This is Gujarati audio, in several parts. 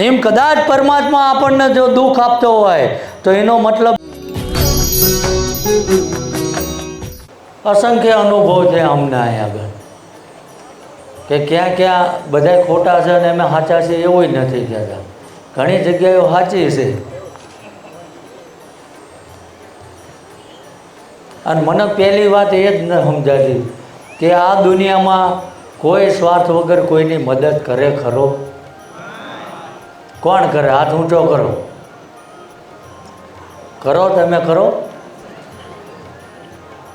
એમ કદાચ પરમાત્મા આપણને જો દુઃખ આપતો હોય, તો એનો મતલબ અસંખ્ય અનુભવ છે અમને અહીં આગળ. કે ક્યાં ક્યાં બધા ખોટા છે અને અમે સાચા છે એવું નથી કહેતા. ઘણી જગ્યાએ સાચી છે. અને મને પહેલી વાત એ જ ન સમજાતી કે આ દુનિયામાં કોઈ સ્વાર્થ વગર કોઈની મદદ કરે ખરો? કોણ કરે? હાથ ઊંચો કરો. કરો તમે કરો.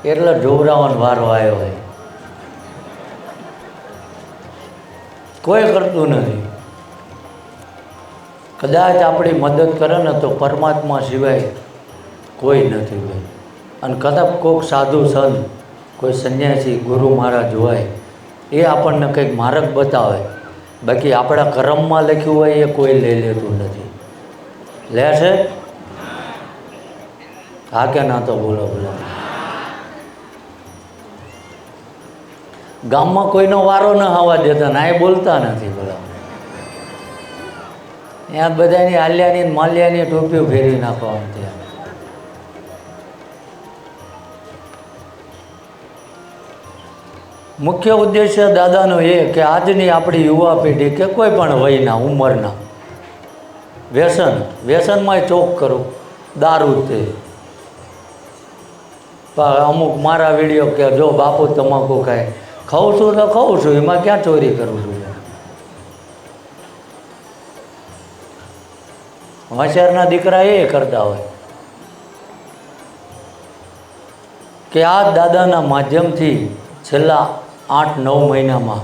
એટલે જોવરાવાનો વારો આવ્યો હોય. કોઈ કરતું નથી. કદાચ આપણી મદદ કરે ને તો પરમાત્મા સિવાય કોઈ નથી ભાઈ. અને કદાચ કોઈક સાધુ સંત, કોઈ સંન્યાસી, ગુરુ મહારાજ હોય, એ આપણને કંઈક માર્ગ બતાવે. બાકી આપણા કરમમાં લખ્યું હોય એ કોઈ લઈ લેતું નથી. લે છે? હા કે ના તો બોલો બોલો. ગામમાં કોઈનો વારો ન આવવા દેતા ના એ બોલતા નથી બોલા. ત્યાં બધાની આલ્યાની માલ્યાની ટોપીઓ ફેરવી નાખવાનું ત્યાં મુખ્ય ઉદ્દેશ્ય દાદાનો એ કે આજની આપણી યુવા પેઢી કે કોઈ પણ વયના, ઉંમરના, વ્યસન, વ્યસનમાંય ચોક કરું, દારૂ તે. અમુક મારા વીડિયો કે જો બાપુ તમાકુ ખાય, ખાઉં છું તો ખાઉં છું, એમાં ક્યાં ચોરી કરું છું? હોશિયારના દીકરા એ કરતા હોય. કે આ દાદાના માધ્યમથી છેલ્લા આઠ નવ મહિનામાં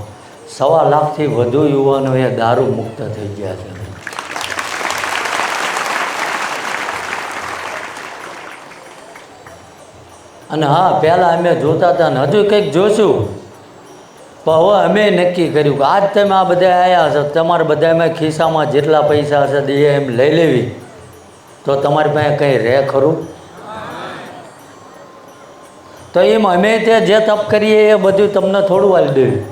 સવા લાખથી વધુ યુવાનો એ દારૂ મુક્ત થઈ ગયા છે. અને હા, પહેલાં અમે જોતા હતા ને હજુ કંઈક જોશું. પણ હવે અમે નક્કી કર્યું કે આજ તમે આ બધા આવ્યા છો તમારે બધામાં ખિસ્સામાં જેટલા પૈસા હશે એ એમ લઈ લેવી. તો તમારી પાસે કંઈ રહે ખરું? તો એમ અમે તે જે તપ કરીએ એ બધું તમને થોડું વાલી દેવું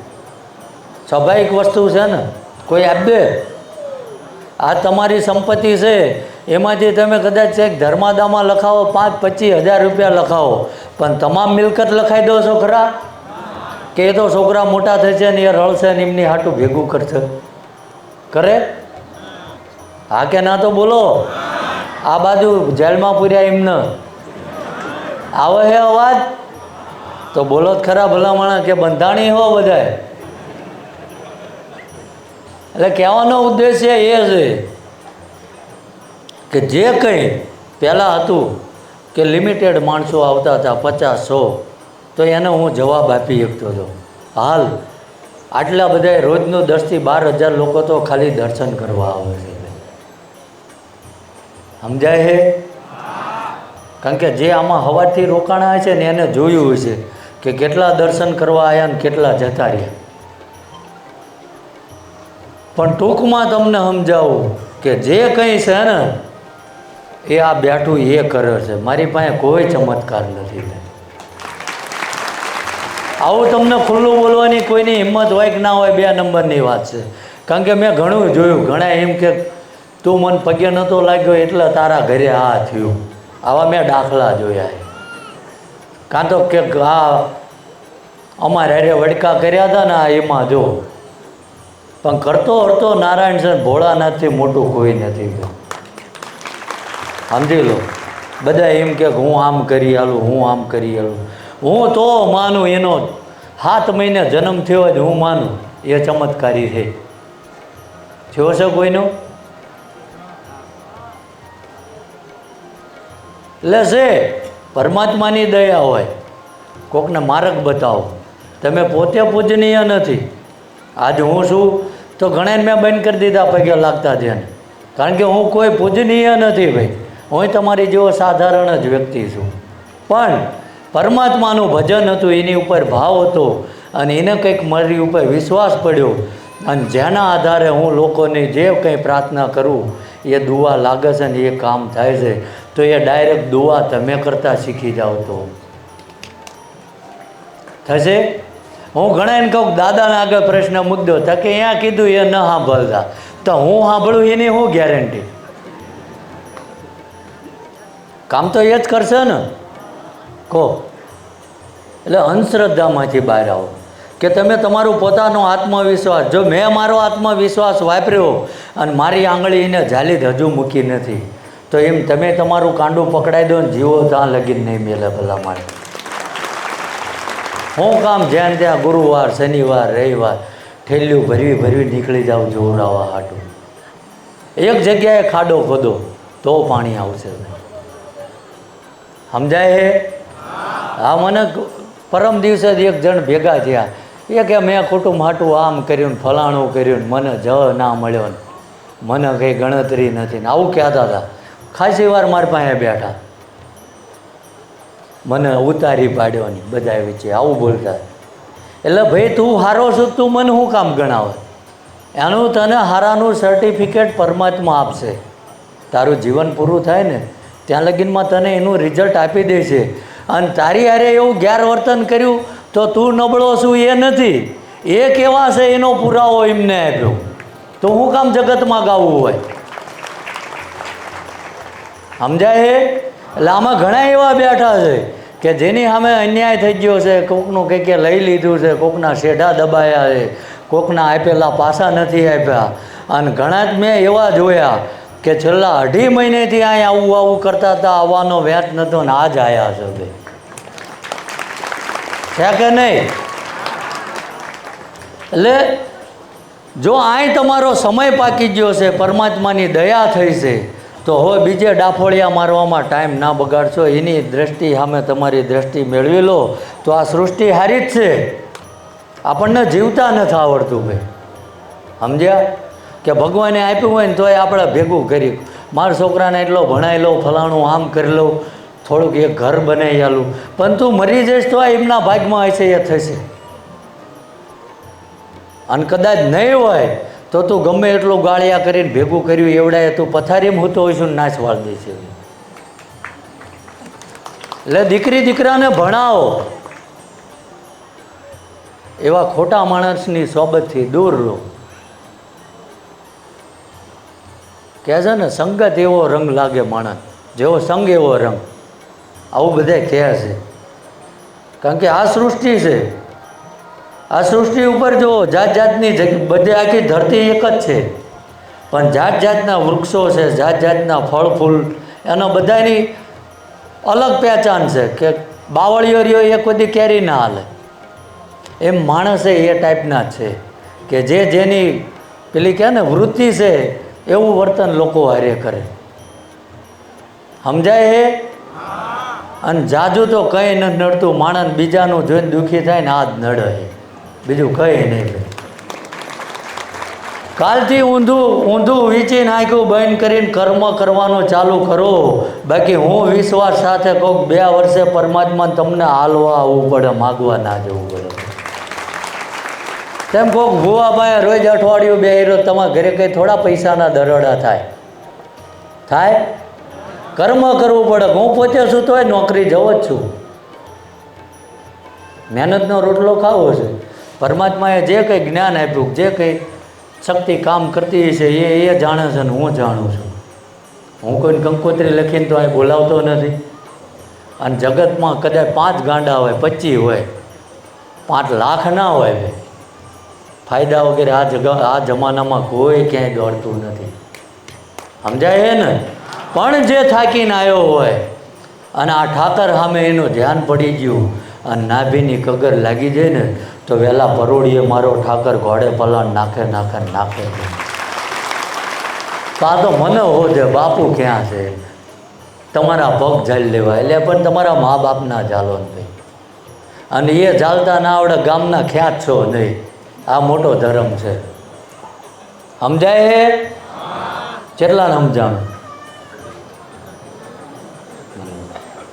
સ્વાભાવિક વસ્તુ છે ને, કોઈ આપે આ તમારી સંપત્તિ છે એમાંથી તમે કદાચ એક ધર્માદામાં લખાવો, પાંચ પચીસ હજાર રૂપિયા લખાવો, પણ તમામ મિલકત લખાઈ દો છો ખરા કે એ તો છોકરા મોટા થશે ને એ રળશે ને એમની હાટું ભેગું કરશે. કરે? હા કે ના તો બોલો. આ બાજુ જેલમાં પૂર્યા એમને. આવે હે અવાજ? તો બોલો જ ખરા ભલામણા કે બંધાણી હો બધાય? એટલે કહેવાનો ઉદ્દેશ્ય એ છે કે જે કંઈ પહેલાં હતું કે લિમિટેડ માણસો આવતા હતા, પચાસ સો, તો એને હું જવાબ આપી શકતો હતો. હાલ આટલા બધા રોજનું દસથી બાર હજાર લોકો તો ખાલી દર્શન કરવા આવે છે. સમજાય છે? કારણ કે જે આમાં હવાથી રોકાણા છે ને એને જોયું હશે કે કેટલા દર્શન કરવા આવ્યા ને કેટલા જતા રહ્યા. પણ ટૂંકમાં તમને સમજાવું કે જે કંઈ છે ને, એ આ બેઠું એ કરે છે. મારી પાસે કોઈ ચમત્કાર નથી આવું તમને ખુલ્લું બોલવાની કોઈની હિંમત હોય કે ના હોય બે નંબરની વાત છે. કારણ કે મેં ઘણું જોયું, ઘણા એમ કે તું મને પગે નહોતો લાગ્યો, એટલે તારા ઘરે આ થયું. આવા મેં દાખલા જોયા કાં તો કે આ અમારે અરે વડકા કર્યા હતા ને એમાં જો. પણ કરતો હરતો નારાયણ છે ભોળાનાથથી મોટું કોઈ નથી સમજી લો. બધા એમ કે હું આમ કરી આલું, હું આમ કરી આલું. હું તો માનું એનો સાત મહિને જન્મ થયો જ હું માનું, એ ચમત્કારી છે. થયો છે કોઈનો? એટલે છે. પરમાત્માની દયા હોય, કોકને માર્ગ બતાવો. તમે પોતે પૂજનીય નથી. આજ હું છું તો ઘણાને મેં બંધ કરી દીધા પગે લાગતા ધ્યાન કારણ કે હું કોઈ પૂજનીય નથી ભાઈ. હું તમારી જેવો સાધારણ જ વ્યક્તિ છું. પણ પરમાત્માનું ભજન હતું, એની ઉપર ભાવ હતો અને એને કંઈક મારી ઉપર વિશ્વાસ પડ્યો. અને જેના આધારે હું લોકોની જે કંઈ પ્રાર્થના કરું, એ દુવા લાગે છે ને એ કામ થાય છે. તો એ ડાયરેક્ટ દુઆ તમે કરતાં શીખી જાઓ તો. થશે? હું ઘણા એને કહું દાદાના આગળ પ્રશ્ન મુદ્દો થાય કે અહીંયા કીધું એ ન સાંભળતા. તો હું સાંભળું એની શું ગેરંટી કામ તો એ જ કરશે ને. કહો. એટલે અંધશ્રદ્ધામાંથી બહાર આવો. કે તમે તમારું પોતાનો આત્મવિશ્વાસ, જો મેં મારો આત્મવિશ્વાસ વાપર્યો અને મારી આંગળીને જાલી હજુ મૂકી નથી. તો એમ તમે તમારું કાંડું પકડાઈ દો ને જીવો ત્યાં લગીન નહીં મેલે ભલા મારે. હું કામ જ્યાં ત્યાં ગુરુવાર, શનિવાર, રવિવાર, ઠેલ્યું ભરવી ભરવી નીકળી જાઉં જોવડાવવા હાટું. એક જગ્યાએ ખાડો ખોદો તો પાણી આવશે. સમજાય? હે હા મને પરમ દિવસે જ એક જણ ભેગા થયા. એ કે, મેં કુટુંબ હાટું આમ કર્યું ને ફલાણું કર્યું ને મને જ ના મળ્યો ને. મને કંઈ ગણતરી નથી ને. આવું કહેતા હતા. ખાસી વાર મારી પાસે બેઠા. મને ઉતારી પાડવાની બધા વચ્ચે, આવું બોલતા. એટલે ભાઈ, તું હારો છું તું મને શું કામ ગણાવે? એનું તને હારાનું સર્ટિફિકેટ પરમાત્મા આપશે. તારું જીવન પૂરું થાય ને, ત્યાં લગીનમાં તને એનું રિઝલ્ટ આપી દે છે અને તારી હારે એવું ગેરવર્તન કર્યું તો તું નબળો છું એ નથી. એ કેવા છે એનો પુરાવો એમને આપ્યો. તો હું કામ જગતમાં ગાવું હોય? સમજાય એટલે આમાં ઘણા એવા બેઠા છે કે જેની સામે અન્યાય થઈ ગયો છે, કોકનું કંઈક લઈ લીધું છે, કોકના શેઢા દબાયા છે, કોકના આપેલા પાસા નથી આપ્યા. અને ઘણા જ મેં એવા જોયા કે છેલ્લા અઢી મહિનેથી અહીં આવું આવું કરતા હતા, આવવાનો વ્યાજ નહોતો ને આજ આવ્યા છે ભાઈ છે કે નહીં? એટલે જો આય તમારો સમય પાકી ગયો છે, પરમાત્માની દયા થઈ છે તો હવે બીજે ડાફોળિયા મારવામાં ટાઈમ ના બગાડશો. એની દ્રષ્ટિ સામે તમારી દ્રષ્ટિ મેળવી લો. તો આ સૃષ્ટિ હારી જ છે. આપણને જીવતા નથી આવડતું ભાઈ. સમજ્યા? કે ભગવાને આપ્યું હોય ને તોય આપણે ભેગું કરી. મારા છોકરાને એટલો ભણાવી લઉં, ફલાણું આમ કરી લઉં, થોડુંક એક ઘર બનાવી આલું. પણ તું મરી જઈશ તો એમના ભાગમાં હશે એ થશે. અને કદાચ નહીં હોય તો તું ગમે એટલું ગાળિયા કરીને ભેગું કર્યું, એવડાય તું પથારીમાં હોતો હોઈશું નાશ વાળ છે. એટલે દીકરી દીકરાને ભણાવો. એવા ખોટા માણસની સોબતથી દૂર રહો. કહે છે ને, સંગત એવો રંગ લાગે માણસ, જેવો સંગ એવો રંગ. આવું બધા કહે છે. કારણ કે આ સૃષ્ટિ છે. આ સૃષ્ટિ ઉપર જો જાત જાતની બધે આખી ધરતી એક જ છે. પણ જાત જાતના વૃક્ષો છે જાત જાતના ફળ ફૂલ એનો બધાની અલગ પહેચાન છે કે બાવળીઓ રહ્યો એ કોઈ કેરી ના હાલે. એમ માણસે એ ટાઈપના છે કે જે જેની પેલી કહે ને વૃત્તિ છે એવું વર્તન લોકો હારે કરે. સમજાય એ? અને જાજુ તો કંઈ ન નડતું માણસ બીજાનું જોઈને દુઃખી થાય ને આ જ નડે બીજું કંઈ નહીં કાલથી ઊંધું ઊંધું વીંચી નાખ્યું, બંધ કરીને કર્મ કરવાનું ચાલુ કરો. બાકી હું વિશ્વાસ સાથે કહું, બે વર્ષે પરમાત્મા તમને હાલવા આવવું પડે, માગવા ના જવું પડે. તેમ કોક ભુવાભાઈ રોજ અઠવાડિયું બે રોજ તમારા ઘરે કંઈ થોડા પૈસાના દરોડા થાય. થાય? કર્મ કરવું પડે. હું પોતે છું તોય નોકરી જવો જ છું. મહેનતનો રોટલો ખાવો છે. પરમાત્માએ જે કંઈ જ્ઞાન આપ્યું, જે કંઈ શક્તિ કામ કરતી છે એ એ જાણે છે ને હું જાણું છું. હું કોઈને કંકોત્રી લખીને તો અહીં બોલાવતો નથી. અને જગતમાં કદાચ પાંચ ગાંડા હોય પચીસ હોય, પાંચ લાખ ના હોય ફાયદા વગેરે આ જગ, આ જમાનામાં કોઈ ક્યાંય દોડતું નથી. સમજાય ને? પણ જે થાકીને આવ્યો હોય, અને આ ઠાકર સામે એનું ધ્યાન પડી ગયું, અને નાભીની કગર લાગી જાય ને તો વહેલા પરોડીએ મારો ઠાકર ઘોડે પલાણ નાખે નાખે નાખે. તો તો મને હોજે બાપુ ક્યાં છે? તમારા પગ ઝાલી લેવા. એટલે પણ તમારા મા બાપના ઝાલો ને અને એ ઝાલતા ના આવડે ગામના ખ્યાત છો નહીં. આ મોટો ધર્મ છે. સમજાય? હે કેટલા સમજાણું?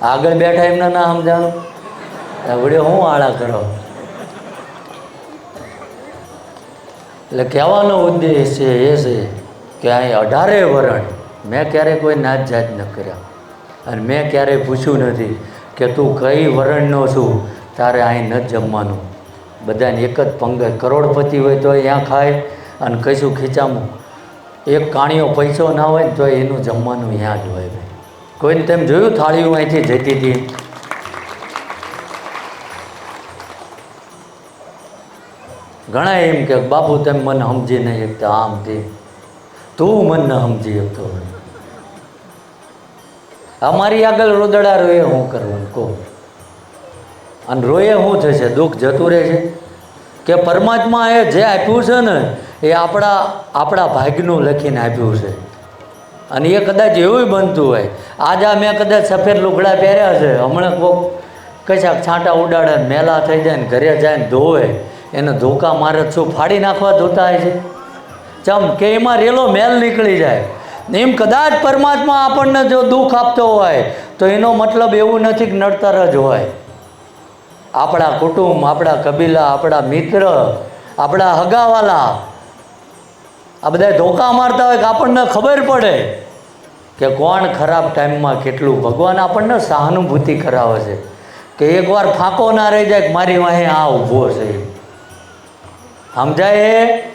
આગળ બેઠા એમને ના સમજાણું? વડે હું આળા કરો? એટલે કહેવાનો ઉદ્દેશ છે એ છે કે અહીં અઢારે વરણ મેં ક્યારેય કોઈ નાત જાત ન કર્યા. અને મેં ક્યારેય પૂછ્યું નથી કે તું કઈ વરણનો છું, તારે અહીં ન જમવાનું. બધાને એક જ પંગત, કરોડપતિ હોય તો અહીંયા ખાય અને કશું ખીચામું. એક કાણીઓ પૈસો ના હોય ને તો એનું જમવાનું ત્યાં જ હોય ભાઈ. કોઈને તેમ જોયું થાળીઓ અહીંથી જતી હતી? ઘણા એમ કે, બાપુ, તેમ મને સમજી નહીં શકતા, આમ તે. તું મને સમજી શકતો. અમારી આગળ રોદડા રોએ હું કરવાનું કહો. અને રોએ શું થશે? દુઃખ જતું રહે છે કે પરમાત્મા એ જે આપ્યું છે ને, એ આપણા આપણા ભાગ્યનું લખીને આપ્યું છે. અને એ કદાચ એવું બનતું હોય. આજે મેં કદાચ સફેદ લુગડા પહેર્યા છે. હમણાં કોક કશાક છાંટા ઉડાડે મેલા થઈ જાય ને ઘરે જાય ને ધોવે. એને ધોકા મારે શું ફાડી નાખવા ધોતા હોય છે. ચમ કે એમાં રેલો મેલ નીકળી જાય. એમ કદાચ પરમાત્મા આપણને જો દુઃખ આપતો હોય, તો એનો મતલબ એવું નથી કે નડતર જ હોય. આપણા કુટુંબ, આપણા કબીલા, આપણા મિત્ર, આપણા હગાવાલા, આ બધા ધોકા મારતા હોય કે આપણને ખબર પડે કે કોણ ખરાબ ટાઈમમાં કેટલું. ભગવાન આપણને સહાનુભૂતિ કરાવે છે. કે એકવાર ફાંકો ના રહી જાય કે મારી વાહે આ ઊભો છે. સમજાય એ